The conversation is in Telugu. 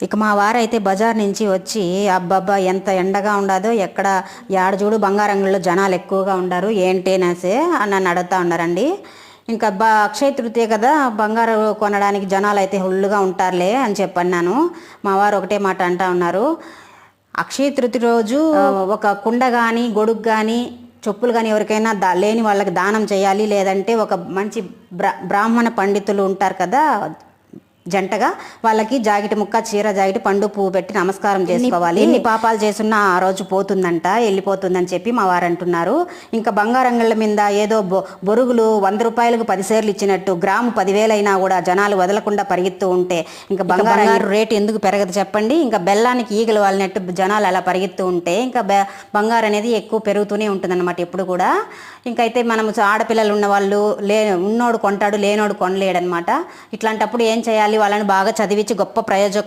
ఇక మా వారైతే బజార్ నుంచి వచ్చి అబ్బబ్బా ఎంత ఎండగా ఉండదో ఎక్కడ యాడ చూడు బంగారంగంలో జనాలు ఎక్కువగా ఉండారు ఏంటేనాసే అని నన్ను అడుగుతా ఉన్నారండి. ఇంకా బా అక్షయ తృతీయ కదా బంగారం కొనడానికి జనాలు అయితే హుల్లుగా ఉంటారులే అని చెప్పన్నాను. మా వారు ఒకటే మాట అంటా ఉన్నారు. అక్షయ తృతీయ రోజు ఒక కుండ కానీ గొడుగు కానీ చెప్పులు కానీ ఎవరికైనా దా లేని వాళ్ళకి దానం చేయాలి లేదంటే ఒక మంచి బ్రా బ్రాహ్మణ పండితులు ఉంటారు కదా జంటగా వాళ్ళకి జాకెట్ ముక్క చీర జాకెట్ పండు పువ్వు పెట్టి నమస్కారం చేసుకోవాలి. ఎన్ని పాపాలు చేసున్నా ఆ రోజు పోతుందంట వెళ్ళిపోతుందని చెప్పి మా వారు అంటున్నారు ఇంకా బంగారంగళ్ళ మీద ఏదో బొరుగులు వంద రూపాయలకు పది సేర్లు ఇచ్చినట్టు గ్రాము పదివేలైనా కూడా జనాలు వదలకుండా పరిగెత్తూ ఉంటే ఇంకా బంగారు రేటు ఎందుకు పెరగదు చెప్పండి? ఇంకా బెల్లానికి ఈగలు వాళ్ళనట్టు జనాలు అలా పరిగెత్తూ ఉంటే ఇంకా బంగారు అనేది ఎక్కువ పెరుగుతూనే ఉంటుందన్నమాట ఎప్పుడు కూడా. ఇంకైతే మనం ఆడపిల్లలు ఉన్న వాళ్ళు లే ఉన్నోడు కొంటాడు లేనోడు కొనలేడనమాట ఇట్లాంటప్పుడు ఏం చేయాలి? వాళ్ళని బాగా చదివించి గొప్ప ప్రయోజక